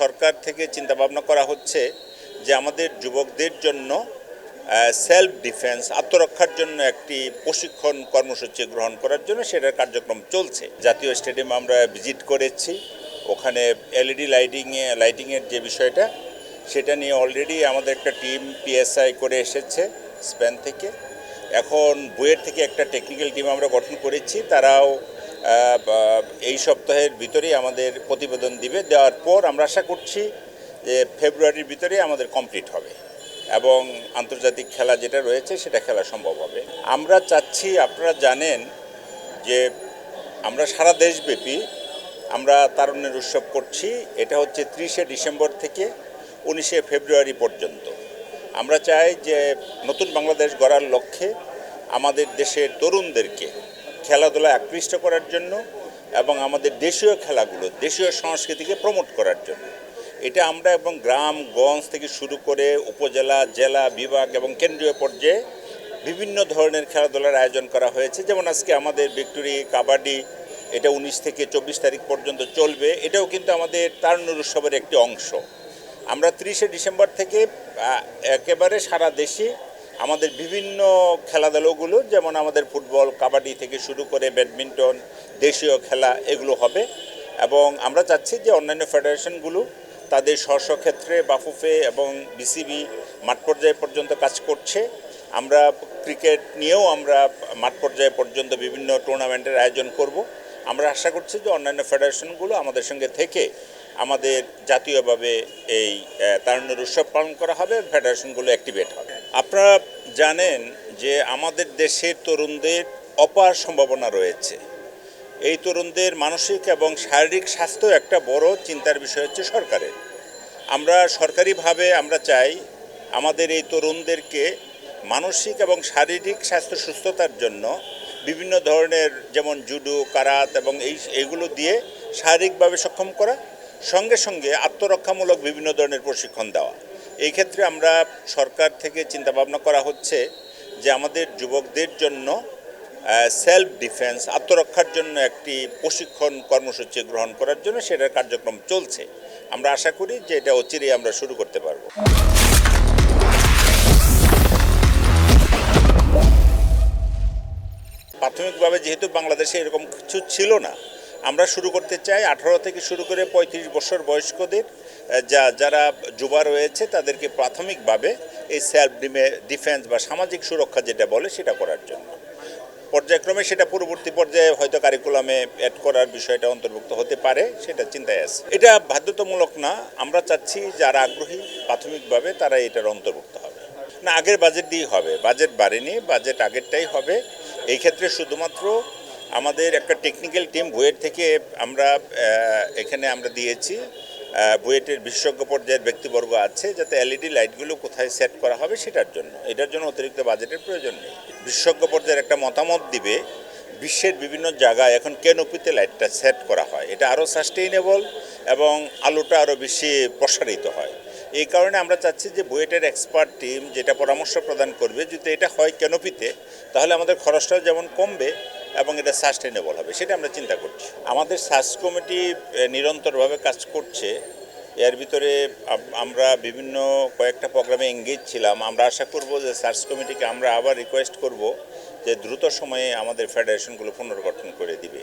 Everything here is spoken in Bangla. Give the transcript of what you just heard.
সরকার থেকে চিন্তা ভাবনা করা হচ্ছে যে আমাদের যুবকদের জন্য সেলফ ডিফেন্স আত্মরক্ষার জন্য একটি প্রশিক্ষণ কর্মসূচি গ্রহণ করার জন্য সেটার কার্যক্রম চলছে। জাতীয় স্টেডিয়াম আমরা ভিজিট করেছি। ওখানে এলইডি লাইটিংয়ে লাইটিংয়ের যে বিষয়টা, সেটা নিয়ে অলরেডি আমাদের একটা টিম পিএসআই করে এসেছে স্প্যান থেকে। এখন বইয়ের থেকে একটা টেকনিক্যাল টিম আমরা গঠন করেছি, তারাও এই সপ্তাহের ভিতরেই আমাদের প্রতিবেদন দিবে। দেওয়ার পর আমরা আশা করছি যে ফেব্রুয়ারির ভিতরে আমাদের কমপ্লিট হবে এবং আন্তর্জাতিক খেলা যেটা রয়েছে সেটা খেলা সম্ভব হবে। আমরা চাচ্ছি, আপনারা জানেন যে আমরা সারা দেশব্যাপী আমরা তারুণ্যের উৎসব করছি। এটা হচ্ছে ত্রিশে ডিসেম্বর থেকে উনিশে ফেব্রুয়ারি পর্যন্ত। আমরা চাই যে নতুন বাংলাদেশ গড়ার লক্ষ্যে আমাদের দেশের তরুণদেরকে খেলাধুলায় আকৃষ্ট করার জন্য এবং আমাদের দেশীয় খেলাগুলো, দেশীয় সংস্কৃতিকে প্রমোট করার জন্য। এটা আমরা এবং গ্রাম, গঞ্জ থেকে শুরু করে উপজেলা, জেলা, বিভাগ এবং কেন্দ্রীয় পর্যায়ে বিভিন্ন ধরনের খেলাধুলার আয়োজন করা হয়েছে। যেমন আজকে আমাদের ভিক্টোরি কাবাডি, এটা উনিশ থেকে চব্বিশ তারিখ পর্যন্ত চলবে। এটাও কিন্তু আমাদের তারুণ্যের উৎসবের একটি অংশ। আমরা ত্রিশে ডিসেম্বর থেকে একেবারে সারা দেশে আমাদের বিভিন্ন খেলাধুলোগুলো, যেমন আমাদের ফুটবল, কাবাডি থেকে শুরু করে ব্যাডমিন্টন, দেশীয় খেলা, এগুলো হবে। এবং আমরা চাচ্ছি যে অন্যান্য ফেডারেশনগুলো তাদের স্ব ক্ষেত্রে বাফুফে এবং বিসিবি মাঠ পর্যায়ে পর্যন্ত কাজ করছে। আমরা ক্রিকেট নিয়েও আমরা মাঠ পর্যায়ে পর্যন্ত বিভিন্ন টুর্নামেন্টের আয়োজন করব। আমরা আশা করছি যে অন্যান্য ফেডারেশনগুলো আমাদের সঙ্গে থেকে আমাদের জাতীয়ভাবে এই তারুণ্যের উৎসব পালন করা হবে, ফেডারেশনগুলো অ্যাক্টিভেট হবে। আপনারা জানেন যে আমাদের দেশের তরুণদের অপার সম্ভাবনা রয়েছে। এই তরুণদের মানসিক এবং শারীরিক স্বাস্থ্য একটা বড় চিন্তার বিষয় হচ্ছে সরকারের। আমরা সরকারিভাবে আমরা চাই আমাদের এই তরুণদেরকে মানসিক এবং শারীরিক স্বাস্থ্য সুস্থতার জন্য বিভিন্ন ধরনের যেমন জুডো, কারাত এবং এই এগুলো দিয়ে শারীরিকভাবে সক্ষম করা, সঙ্গে সঙ্গে আত্মরক্ষামূলক বিভিন্ন ধরনের প্রশিক্ষণ দেওয়া। এই ক্ষেত্রে আমরা সরকার থেকে চিন্তা ভাবনা করা হচ্ছে যে আমাদের যুবকদের জন্য সেলফ ডিফেন্স আত্মরক্ষার জন্য একটি প্রশিক্ষণ কর্মসূচি গ্রহণ করার জন্য সেটার কার্যক্রম চলছে। আমরা আশা করি যে এটা অচিরেই আমরা শুরু করতে পারব। প্রাথমিকভাবে যেহেতু বাংলাদেশে এরকম কিছু ছিল না আমরা শুরু করতে চাই আঠারো থেকে শুরু করে পঁয়ত্রিশ বছর বয়স্কদের যা, যারা যুবা রয়েছে তাদেরকে প্রাথমিকভাবে এই সেলফ ডিফেন্স বা সামাজিক সুরক্ষা যেটা বলে সেটা করার জন্য। পর্যায়ক্রমে সেটা পরবর্তী পর্যায়ে হয়তো কারিকুলামে অ্যাড করার বিষয়টা অন্তর্ভুক্ত হতে পারে, সেটা চিন্তায় আছে। এটা বাধ্যতামূলক না, আমরা চাচ্ছি যারা আগ্রহী প্রাথমিকভাবে তারা এটার অন্তর্ভুক্ত হবে। না, আগের বাজেট দিয়ে হবে। বাজেট বাড়েনি বাজেট আগেরটাই হবে। এই ক্ষেত্রে শুধুমাত্র আমাদের একটা টেকনিক্যাল টিম বুয়েট থেকে আমরা এখানে আমরা দিয়েছি। বুয়েটের বিশেষজ্ঞ পর্যায়ের ব্যক্তিবর্গ আছে যাতে এলইডি লাইটগুলো কোথায় সেট করা হবে সেটার জন্য। এটার জন্য অতিরিক্ত বাজেটের প্রয়োজন নেই। বিশেষজ্ঞ পর্যায়ের একটা মতামত দিবে, বিশ্বের বিভিন্ন জায়গায় এখন কেনোপিতে লাইটটা সেট করা হয়। এটা আরও সাস্টেইনেবল এবং আলোটা আরও বেশি প্রসারিত হয়। এই কারণে আমরা চাচ্ছি যে বুয়েটের এক্সপার্ট টিম যেটা পরামর্শ প্রদান করবে, যদি এটা হয় কেনোপিতে, তাহলে আমাদের খরচটাও যেমন কমবে এবং এটা সাস্টেনেবল হবে, সেটা আমরা চিন্তা করছি। আমাদের সার্চ কমিটি নিরন্তরভাবে কাজ করছে। এর ভিতরে আমরা বিভিন্ন কয়েকটা প্রোগ্রামে এঙ্গেজ ছিলাম। আমরা আশা করব যে সার্চ কমিটিকে আমরা আবার রিকোয়েস্ট করব যে দ্রুত সময়ে আমাদের ফেডারেশনগুলো পুনর্গঠন করে দিবে।